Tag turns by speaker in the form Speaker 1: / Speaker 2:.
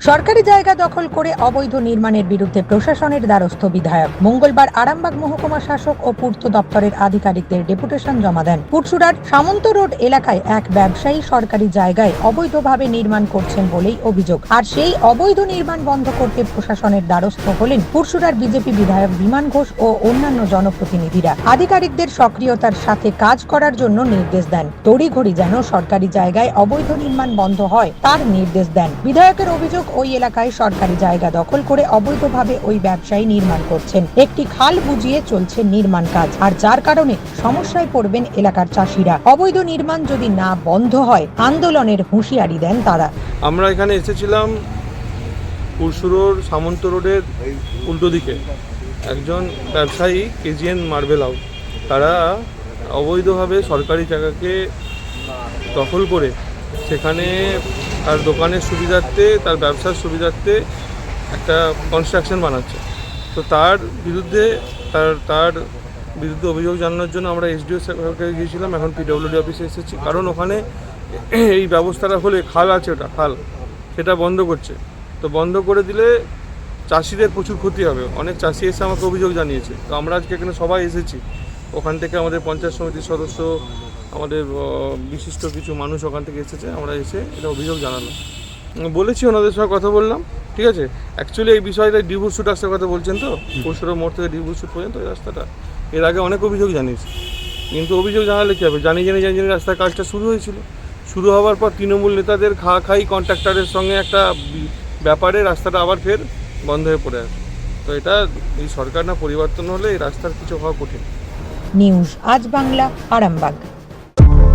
Speaker 1: সরকারি জায়গা দখল করে অবৈধ নির্মাণের বিরুদ্ধে প্রশাসনের দ্বারস্থ বিধায়ক। মঙ্গলবার আরামবাগ মহকুমা শাসক ও পূর্ত দপ্তরের আধিকারিকদের ডেপুটেশন জমা দেন। পুরসুরার সামন্ত রোড এলাকায় এক ব্যবসায়ী সরকারি জায়গায় অবৈধভাবে নির্মাণ করছেন বলেই অভিযোগ। আর সেই অবৈধ নির্মাণ বন্ধ করতে প্রশাসনের দ্বারস্থ হলেন পুরসুরার বিজেপি বিধায়ক বিমান ঘোষ ও অন্যান্য জনপ্রতিনিধিরা। আধিকারিকদের সক্রিয়তার সাথে কাজ করার জন্য নির্দেশ দেন। তড়িঘড়ি যেন সরকারি জায়গায় অবৈধ নির্মাণ বন্ধ হয়, তার নির্দেশ দেন। বিধায়কের অভিযোগ ওই এলাকায় সরকারি জায়গা দখল করে অবৈধভাবে ওই ব্যবসায়ী নির্মাণ করছেন। একটি খাল বুঝিয়ে চলছে নির্মাণ কাজ। আর যার কারণে সমস্যায় পড়বেন এলাকার চাষিরা। অবৈধ নির্মাণ যদি না বন্ধ হয়, আন্দোলনের হুঁশিয়ারি দেন তারা।
Speaker 2: আমরা এখানে এসেছিলাম পুরসুরোর সামন্ত রোডের উল্টো দিকে। একজন ব্যবসায়ী, কেজিএন মার্বেল হাউস তারা অবৈধভাবে সরকারি জায়গাকে দখল করে সেখানে তার দোকানের সুবিধার্থে, তার ব্যবসার সুবিধার্থে একটা কনস্ট্রাকশন বানাচ্ছে। তো তার বিরুদ্ধে, তার তার বিরুদ্ধে অভিযোগ জানানোর জন্য আমরা এসডিও সাহেবকে গিয়েছিলাম, এখন পিডব্লিউডি অফিসে এসেছি। কারণ ওখানে এই ব্যবস্থাটা হলে খাল আছে ওটা, খাল। সেটা বন্ধ করছে। তো বন্ধ করে দিলে চাষিদের প্রচুর ক্ষতি হবে। অনেক চাষি এসে আমাকে অভিযোগ জানিয়েছে। তো আমরা আজকে এখানে সবাই এসেছি। ওখান থেকে আমাদের পঞ্চায়েত সমিতির সদস্য আমাদের বিশিষ্ট কিছু মানুষ ওখান থেকে এসেছে আমরা এসে এটা অভিযোগ জানানো উম, বলেছি ওনাদের সঙ্গে কথা বললাম ঠিক আছে? অ্যাকচুয়ালি এই বিষয়টা ডিভোর্স শুট আসতে কথা বলছেন তো? পরশুরাম মোড় থেকে ডিভোর্স শুট পর্যন্ত এই রাস্তাটা। এর আগে অনেক অভিযোগ জানিয়েছি। কিন্তু অভিযোগ জানালে কী হবে? জানি জানি জানি জানি রাস্তার কাজটা শুরু হয়েছিল। শুরু হওয়ার পর তৃণমূল নেতাদের খা খাই কন্ট্রাক্টারের সঙ্গে একটা ব্যাপারে রাস্তাটা আবার ফের বন্ধ হয়ে পড়ে আছে। তো এটা এই সরকার না পরিবর্তন হলে এই রাস্তার কিছু হওয়া কঠিন।
Speaker 1: নিউজ আজ বাংলা আরামবাগ।